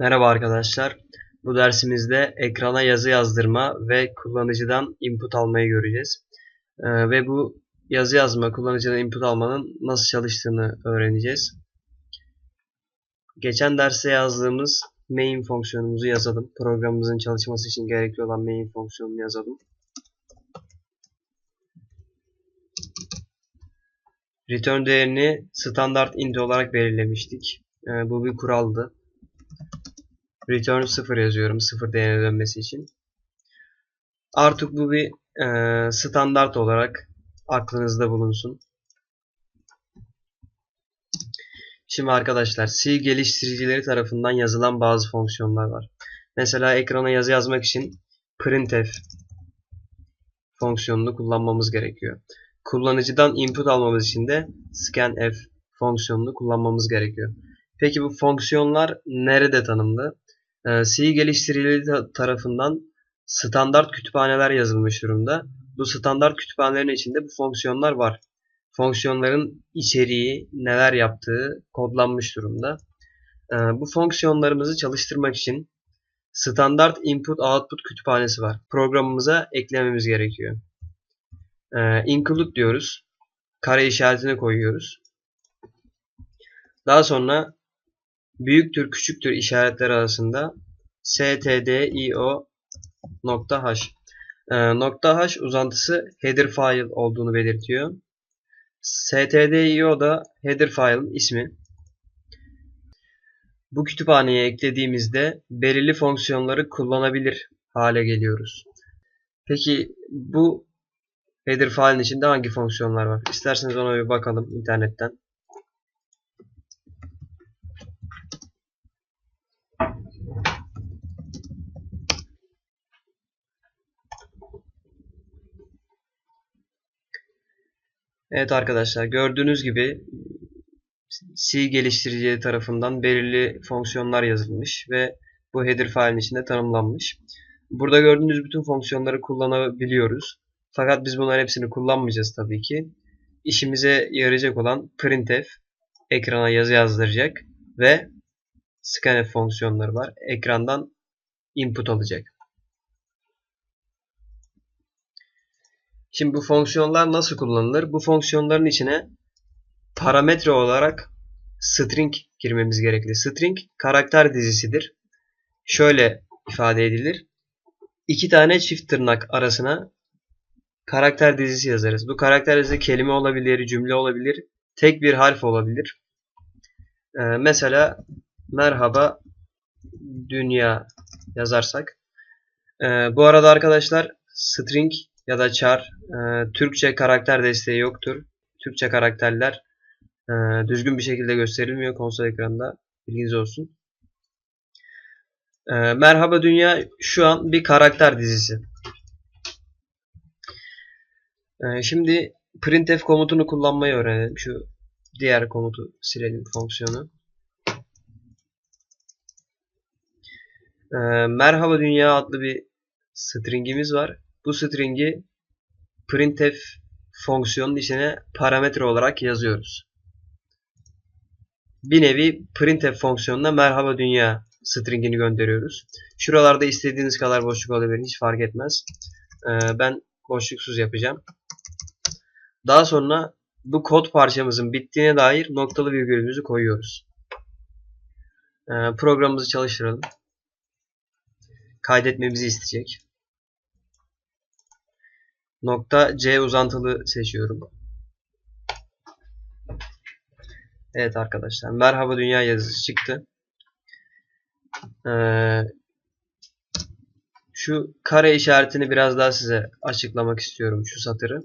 Merhaba arkadaşlar. Bu dersimizde ekrana yazı yazdırma ve kullanıcıdan input almayı göreceğiz. Ee, ve bu yazı yazma, kullanıcıdan input almanın nasıl çalıştığını öğreneceğiz. Geçen derste yazdığımız main fonksiyonumuzu yazalım. Programımızın çalışması için gerekli olan main fonksiyonunu yazalım. Return değerini standart int olarak belirlemiştik. Ee, bu bir kuraldı. Return 0 yazıyorum 0 değerine dönmesi için. Artık bu bir e, standart olarak aklınızda bulunsun. Şimdi arkadaşlar C geliştiricileri tarafından yazılan bazı fonksiyonlar var. Mesela ekrana yazı yazmak için printf fonksiyonunu kullanmamız gerekiyor. Kullanıcıdan input almamız için de scanf fonksiyonunu kullanmamız gerekiyor. Peki bu fonksiyonlar nerede tanımlı? Ee, C geliştiricileri tarafından standart kütüphaneler yazılmış durumda. Bu standart kütüphanelerin içinde bu fonksiyonlar var. Fonksiyonların içeriği, neler yaptığı kodlanmış durumda. Ee, bu fonksiyonlarımızı çalıştırmak için standart input output kütüphanesi var. Programımıza eklememiz gerekiyor. Ee, include diyoruz. Kare işaretini koyuyoruz. Daha sonra büyüktür küçüktür işaretler arasında stdio nokta h e, nokta h uzantısı header file olduğunu belirtiyor. stdio da header file'ın ismi. Bu kütüphaneye eklediğimizde belirli fonksiyonları kullanabilir hale geliyoruz. Peki bu header file'in içinde hangi fonksiyonlar var? İsterseniz ona bir bakalım internetten. Evet arkadaşlar gördüğünüz gibi C geliştiricileri tarafından belirli fonksiyonlar yazılmış ve bu header file'in içinde tanımlanmış. Burada gördüğünüz bütün fonksiyonları kullanabiliyoruz. Fakat biz bunların hepsini kullanmayacağız tabii ki. İşimize yarayacak olan printf ekrana yazı yazdıracak ve scanf fonksiyonları var. Ekrandan input alacak. Şimdi bu fonksiyonlar nasıl kullanılır? Bu fonksiyonların içine parametre olarak string girmemiz gerekli. String karakter dizisidir. Şöyle ifade edilir. İki tane çift tırnak arasına karakter dizisi yazarız. Bu karakter dizisi kelime olabilir, cümle olabilir, tek bir harf olabilir. Ee, mesela merhaba dünya yazarsak. Ee, bu arada arkadaşlar string ya da char e, Türkçe karakter desteği yoktur. Türkçe karakterler e, düzgün bir şekilde gösterilmiyor konsol ekranında. Bilginiz olsun. E, Merhaba Dünya şu an bir karakter dizisi. E, şimdi printf komutunu kullanmayı öğrenelim. Şu diğer komutu silelim fonksiyonu. E, Merhaba Dünya adlı bir stringimiz var. Bu stringi printf fonksiyonun içine parametre olarak yazıyoruz. Bir nevi printf fonksiyonuna merhaba dünya stringini gönderiyoruz. Şuralarda istediğiniz kadar boşluk olabilir. Hiç fark etmez. Ee, ben boşluksuz yapacağım. Daha sonra bu kod parçamızın bittiğine dair noktalı virgülümüzü koyuyoruz. Ee, programımızı çalıştıralım. Kaydetmemizi isteyecek. Nokta C uzantılı seçiyorum. Evet arkadaşlar. Merhaba dünya yazısı çıktı. Ee, şu kare işaretini biraz daha size açıklamak istiyorum şu satırı.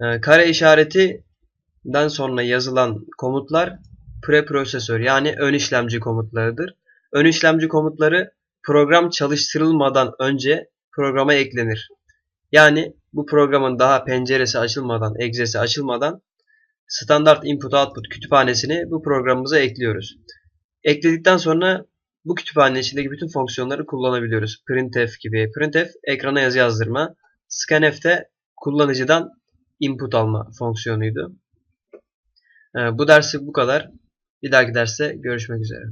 Ee, kare işaretinden sonra yazılan komutlar preprosesör yani ön işlemci komutlarıdır. Ön işlemci komutları program çalıştırılmadan önce programa eklenir. Yani bu programın daha penceresi açılmadan, egzesi açılmadan standart input output kütüphanesini bu programımıza ekliyoruz. Ekledikten sonra bu kütüphanenin içindeki bütün fonksiyonları kullanabiliyoruz. Printf gibi. Printf ekrana yazı yazdırma. Scanf de kullanıcıdan input alma fonksiyonuydu. Ee, bu dersi bu kadar. Bir dahaki derste görüşmek üzere.